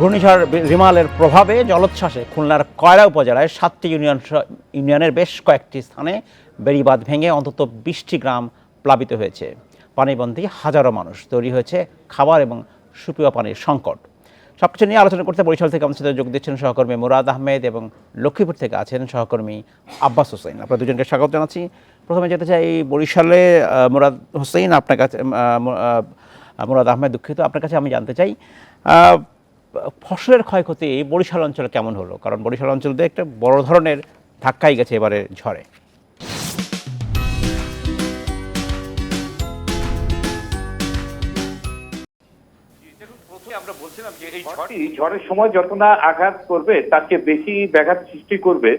ঘূর্ণিঝড় রিমালের প্রভাবে জলোচ্ছ্বাসে খুলনার কয়রা উপজেলায় সাতটি ইউনিয়ন ইউনিয়নের বেশ কয়েকটি স্থানে বেড়িবাঁধ ভেঙে অন্তত বিশটি গ্রাম প্লাবিত হয়েছে। পানিবন্দী হাজারো মানুষ তৈরি হয়েছে খাবার এবং সুপেয় পানির সংকট। সবকিছু নিয়ে আলোচনা করতে বরিশাল থেকে আমাদের সাথে যোগ দিচ্ছেন সহকর্মী মুরাদ আহমেদ এবং লক্ষ্মীপুর থেকে আছেন সহকর্মী আব্বাস হোসেন। আপনার দুজনকে স্বাগত জানাচ্ছি। প্রথমে যেতে চাই বরিশালে মুরাদ হোসেন, আপনার কাছে মুরাদ আহমেদ দুঃখিত। আপনার কাছে আমি জানতে চাই ফসলের ক্ষয়ক্ষতি বরিশাল অঞ্চলে কেমন হলো? কারণ বরিশাল অঞ্চল দিয়ে একটা বড় ধরনের ধাক্কাই গেছে এবারে ঝড়ে। ঝড়টি ঝড়ের সময় যত না আঘাত করবে, তার চেয়ে বেশি ব্যাঘাত সৃষ্টি করবে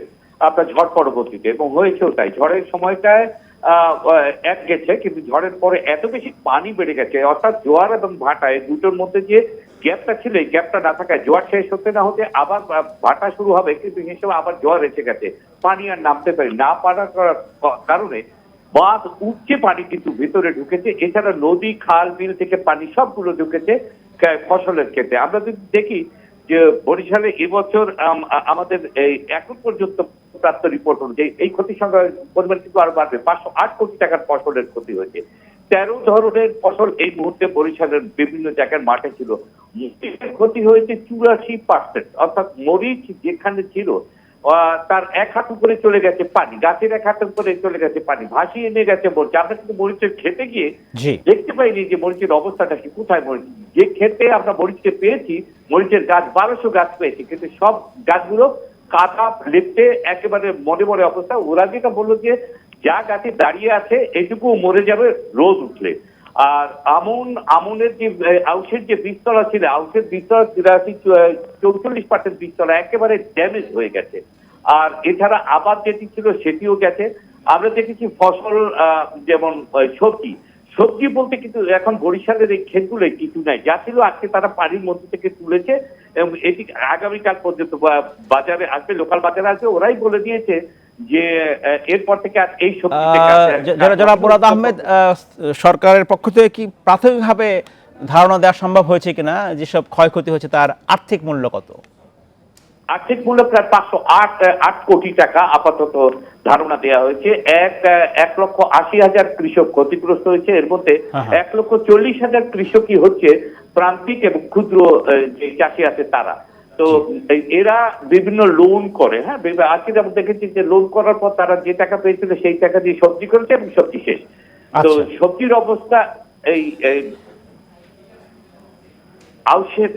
আপনার ঝড় পরবর্তীতে, এবং হয়েছেও তাই ঝড়ের সময়টায় এক গেছে, কিন্তু ঝড়ের পরে এত বেশি পানি বেড়ে গেছে, অর্থাৎ জোয়ার এবং ভাটা এই দুটোর মধ্যে যে গ্যাপটা ছিল, এই গ্যাপটা না থাকায় জোয়ার শেষ হতে না হতে আবার ভাটা শুরু হবে, কিন্তু সময় আবার জোয়ার এসে গেছে। পানি আর নামতে পারি, না পারার কারণে বাঁধ উঠছে পানি কিন্তু ভিতরে ঢুকেছে, এছাড়া নদী, খাল, বিল থেকে পানি সবগুলো ঢুকেছে ফসলের ক্ষেত্রে আমরা যদি দেখি যে বরিশালে এবছর আমাদের এই এখন পর্যন্ত প্রাপ্ত রিপোর্ট অনুযায়ী এই ক্ষতির সংখ্যা পরিমাণ কিন্তু আরও বাড়বে। পাঁচশো আট কোটি টাকার ফসলের ক্ষতি হয়েছে। তেরো ধরনের ফসল এই মুহূর্তে বরিশালের বিভিন্ন জায়গার মাঠে ছিল। ক্ষতি হয়েছে চুরাশি পার্সেন্ট অর্থাৎ মরিচ যেখানে ছিল তার এক হাত উপরে চলে গেছে পানি গাছের এক হাত উপরে চলে গেছে পানি ভাসিয়ে নিয়ে গেছে মরিচ। আমরা কিন্তু মরিচের খেতে গিয়ে দেখতে পাইনি যে মরিচের অবস্থাটা কি কোথায় মরিচ? যে খেতে আমরা মরিচকে পেয়েছি মরিচের গাছ বারোশো গাছ পেয়েছি কিন্তু সব গাছগুলো কাটা লেপটে একেবারে মনে মনে অবস্থা। ওরা যেটা বলল যে যা গাছে দাঁড়িয়ে আছে এটুকু মরে যাবে রোদ উঠলে। আর আমন, আমনের যে আউশের যে বীজতলা ছিল, আউসের বীজতলা চৌচল্লিশ পার্সেন্ট বীজতলা একেবারে ড্যামেজ হয়ে গেছে। আর এছাড়া আবাদ যেটি ছিল, সেটিও গেছে। আমরা দেখেছি ফসল যেমন সবজি। সবজি বলতে কিন্তু এখন বরিশালের এই ক্ষেতগুলো কিছু নাই। যা ছিল আজকে তারা পানির মধ্যে থেকে তুলেছে এবং এটি আগামীকাল পর্যন্ত বাজারে আসবে লোকাল বাজারে আসবে। ওরাই বলে দিয়েছে যে এরপর থেকে আর এই সবজি যারা মুরাদ আহমেদ সরকারের পক্ষ থেকে কি প্রাথমিকভাবে ধারণা দেওয়া সম্ভব হয়েছে কিনা? যেসব ক্ষয়ক্ষতি হয়েছে তার আর্থিক মূল্য কত? আর্থিক মূল্য প্রায় পাঁচশো আট আট কোটি টাকা আপাতত ধারণা দেওয়া হয়েছে। এক এক লক্ষ আশি হাজার কৃষক ক্ষতিগ্রস্ত হয়েছে। এর মধ্যে হ্যাঁ, হ্যাঁ। এক লক্ষ চল্লিশ হাজার কৃষকই হচ্ছে প্রান্তিক এবং ক্ষুদ্র যে চাষি আছে তারা। তো এরা বিভিন্ন লোন করে হ্যাঁ? আজকে যেমন দেখেছি যে লোন করার পর তারা যে টাকা পেয়েছিল সেই টাকা দিয়ে সবজি করেছে এবং সবজি শেষ। তো আচ্ছা। সবজির অবস্থা এই এই আউশের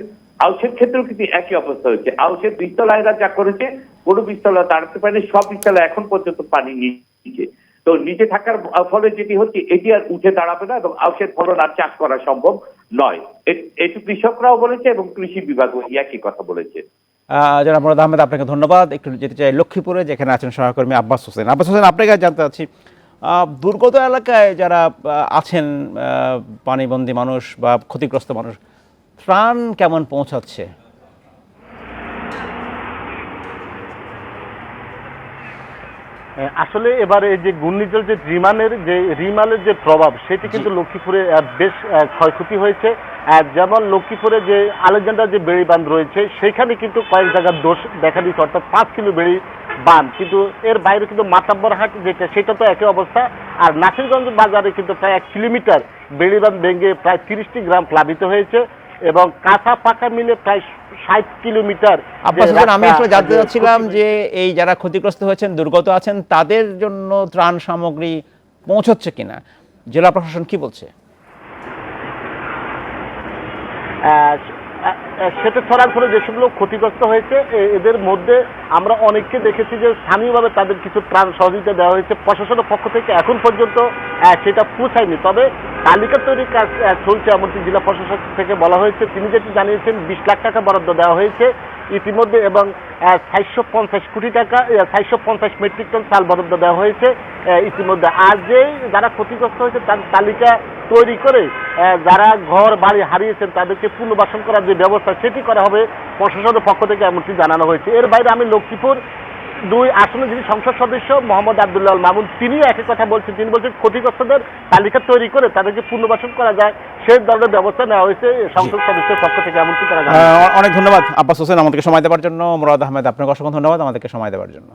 আউশের ক্ষেত্রেও কিন্তু একই অবস্থা হয়েছে। আউশের বীজতলা এরা যা করেছে, কোনো বীজতলা দাঁড়াতে পারেনি, সব বীজতলা এখন পর্যন্ত পানি নিচে তো নিচে থাকার ফলে যেটি হচ্ছে, এটি আর উঠে দাঁড়াবে না এবং আউশের ফলন আর চাষ করা সম্ভব নয়। এটি কৃষকরাও বলেছে এবং কৃষি বিভাগও একই কথা বলেছে। জনাব মুরাদ আহমেদ, আপনাকে ধন্যবাদ। একটু যেতে চাই লক্ষ্মীপুরে, যেখানে আছেন সহকর্মী আব্বাস হোসেন। আব্বাস হোসেন আপনার কাছে জানতে চাচ্ছি দুর্গত এলাকায় যারা আছেন পানিবন্দী মানুষ বা ক্ষতিগ্রস্ত মানুষ ত্রাণ কেমন পৌঁছাচ্ছে? আসলে এবারে যে ঘূর্ণিঝড় যে রিমানের যে রিমালের যে প্রভাব সেটি কিন্তু লক্ষ্মীপুরে বেশ ক্ষয়ক্ষতি হয়েছে। যেমন লক্ষ্মীপুরে যে আলেকজান্ডার যে বেড়ি বাঁধ রয়েছে সেখানে কিন্তু কয়েক জায়গার দোষ দেখা দিচ্ছে অর্থাৎ পাঁচ কিলো বেড়ি বাঁধ। কিন্তু এর বাইরে কিন্তু মাতাব্বর হাট যেটা সেটা তো একই অবস্থা। আর নাসিরগঞ্জ বাজারে কিন্তু প্রায় এক কিলোমিটার বেড়ি বাঁধ ভেঙে প্রায় তিরিশটি গ্রাম প্লাবিত হয়েছে। এবং কাঁচা পাকা মিলে প্রায় ষাট কিলোমিটার আমি আসলে জানতে চাচ্ছিলাম যে এই যারা ক্ষতিগ্রস্ত হয়েছেন দুর্গত আছেন তাদের জন্য ত্রাণ সামগ্রী পৌঁছচ্ছে কিনা? জেলা প্রশাসন কি বলছে? সেটা ছড়ার ফলে যেসব লোক ক্ষতিগ্রস্ত হয়েছে এদের মধ্যে আমরা অনেককে দেখেছি যে স্থানীয়ভাবে তাদের কিছু ত্রাণ সহযোগিতা দেওয়া হয়েছে। প্রশাসনের পক্ষ থেকে এখন পর্যন্ত সেটা পৌঁছায়নি। তবে তালিকা তৈরির কাজ চলছে এমনকি জেলা প্রশাসক থেকে বলা হয়েছে। তিনি যেটি জানিয়েছেন, বিশ লাখ টাকা বরাদ্দ দেওয়া হয়েছে। ইতিমধ্যে এবং চারশো পঞ্চাশ কোটি টাকা চারশো পঞ্চাশ মেট্রিক টন চাল বরাদ্দ দেওয়া হয়েছে। ইতিমধ্যে যে যারা ক্ষতিগ্রস্ত হয়েছে, তার তালিকা তৈরি করে যারা ঘর, বাড়ি হারিয়েছেন, তাদেরকে পুনর্বাসন করার যে ব্যবস্থা, সেটি করা হবে প্রশাসনের পক্ষ থেকে এমনটি জানানো হয়েছে। এর বাইরে আমি লক্ষ্মীপুর দুই আসনে যিনি সংসদ সদস্য মোহাম্মদ আবদুল্লাহ মামুন, তিনিও একই কথা বলছেন। তিনি বলছেন ক্ষতিগ্রস্তদের তালিকা তৈরি করে তাদেরকে পুনর্বাসন করা যায়। সেই ধরনের ব্যবস্থা নেওয়া হয়েছে সংসদ সদস্যের পক্ষ থেকে, এমনকি যায় অনেক ধন্যবাদ। আব্বাস হোসেন, আমাদেরকে সময় দেওয়ার জন্য। মুরাদ আহমেদ, আপনাকে অসংখ্য ধন্যবাদ আমাদেরকে সময় দেওয়ার জন্য।